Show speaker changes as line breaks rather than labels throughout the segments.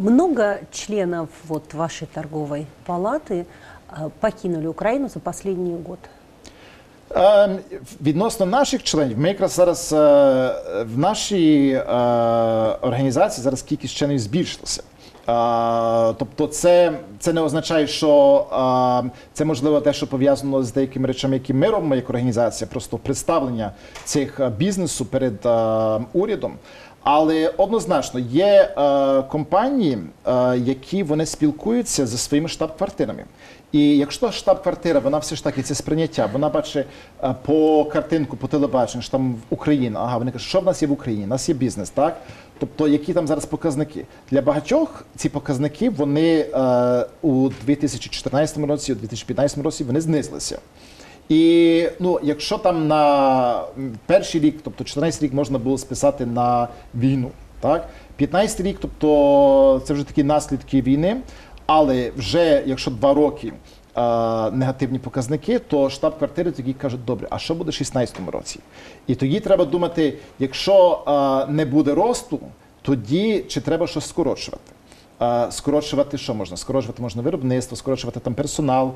Много членов вот вашей торговой палаты покинули Украину за последний год.
Відносно наших членів, ми якраз зараз е, в нашій е, організації зараз кількість членів збільшилася. Тобто, це, це не означає, що це можливо те, що пов'язано з деякими речами, які ми робимо як організація, просто представлення цих е, бізнесу перед урядом. Але однозначно є е, компанії, е, які вони спілкуються зі своїми штаб-квартирами. І якщо штаб-квартира, вона все ж таки це сприйняття, вона бачить е, по картинку, по телебаченню, що там Україна, ага, вони кажуть, що в нас є в Україні? У нас є бізнес, так? Тобто, які там зараз показники? Для багатьох ці показники вони е, у 2014 році, у 2015 році вони знизилися. І ну, якщо там на перший рік, тобто 14 рік можна було списати на війну, так? 15 рік, тобто це вже такі наслідки війни. Але вже якщо два роки е, негативні показники, то штаб-квартири тоді кажуть, добре, а що буде в 16-му році? І тоді треба думати, якщо е, не буде росту, тоді чи треба щось скорочувати? Е, Скорочувати що можна? Скорочувати можна виробництво, скорочувати там персонал.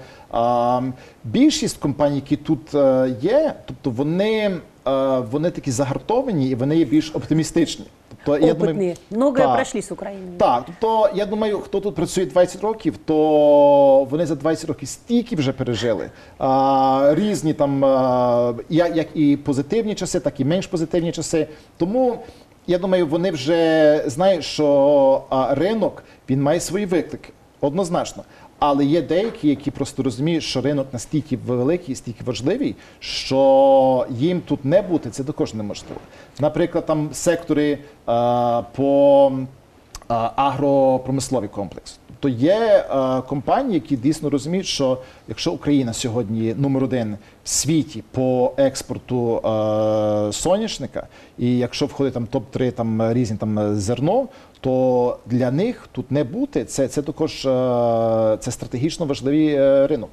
Більшість компаній, які тут е, є, тобто вони, е, вони такі загартовані і вони є більш оптимістичні. Тобто, я думаю.
Многое
так.
прошли с Украиной.
Так, тобто я думаю, хто тут працює 20 років, то вони за 20 років стільки вже пережили. А, різні там, а, як, як і позитивні часи, так і менш позитивні часи. Тому я думаю, вони вже знають, що а, ринок він має свої виклики, однозначно. Але є деякі, які просто розуміють, що ринок настільки великий, стільки важливий, що їм тут не бути це також неможливо. Наприклад, там сектори а, по а, агропромисловий комплекс. Тобто є е, компанії, які дійсно розуміють, що якщо Україна сьогодні номер один в світі по експорту е, соняшника, і якщо входить там топ 3 там різні там зерно, то для них тут не бути це, це також е, це стратегічно важливий е, ринок.